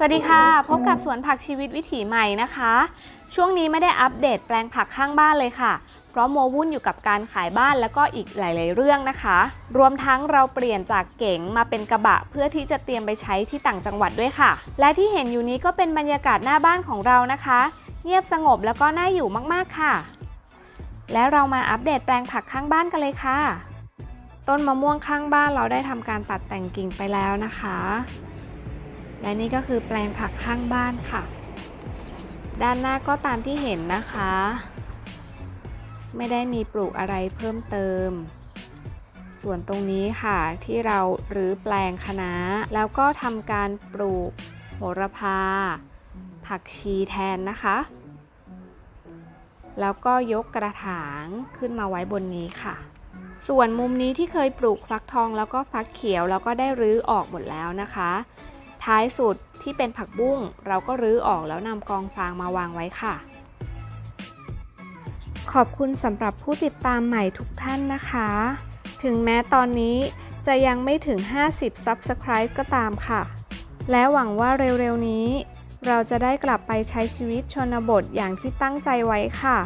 สวัสดีค่ะ พบกับสวนผักชีวิตวิถีใหม่นะคะ ช่วงนี้ไม่ได้อัปเดตแปลงผักข้างบ้านเลยค่ะ เพราะโมวุ่นอยู่กับการขายบ้านแล้วก็อีกหลาย ๆ เรื่องนะคะ รวมทั้งเราเปลี่ยนจากเก๋งมาเป็นกระบะ เพื่อที่จะเตรียมไปใช้ที่ต่างจังหวัดด้วยค่ะ และที่เห็นอยู่นี้ก็เป็นบรรยากาศหน้าบ้านของเรานะคะ เงียบสงบแล้วก็น่าอยู่มาก ๆ ค่ะ และเรามาอัปเดตแปลงผักข้างบ้านกันเลยค่ะ ต้นมะม่วงข้างบ้านเราได้ทำการตัดแต่งกิ่งไปแล้วนะคะ และนี่ก็คือแปลงผักข้างบ้านค่ะ ด้านหน้าก็ตามที่เห็นนะคะ ไม่ได้มีปลูกอะไรเพิ่มเติม ส่วนตรงนี้ค่ะที่เรารื้อแปลงคะน้าแล้วก็ทำการปลูกโหระพา ผักชีแทนนะคะ แล้วก็ยกกระถางขึ้นมาไว้บนนี้ค่ะส่วนมุมนี้ที่เคยปลูกฟักทองแล้วก็ฟักเขียวแล้วก็ได้รื้อออกหมดแล้วนะคะ ท้ายสุดที่เป็นผักบุ้งเราก็รื้อออกแล้วนำกองฟางมาวางไว้ค่ะ ขอบคุณสำหรับผู้ติดตามใหม่ทุกท่านนะคะ ถึงแม้ตอนนี้จะยังไม่ถึง 50 Subscribe ก็ตามค่ะ และหวังว่าเร็วๆนี้ เราจะได้กลับไปใช้ชีวิตชนบทอย่างที่ตั้งใจไว้ค่ะ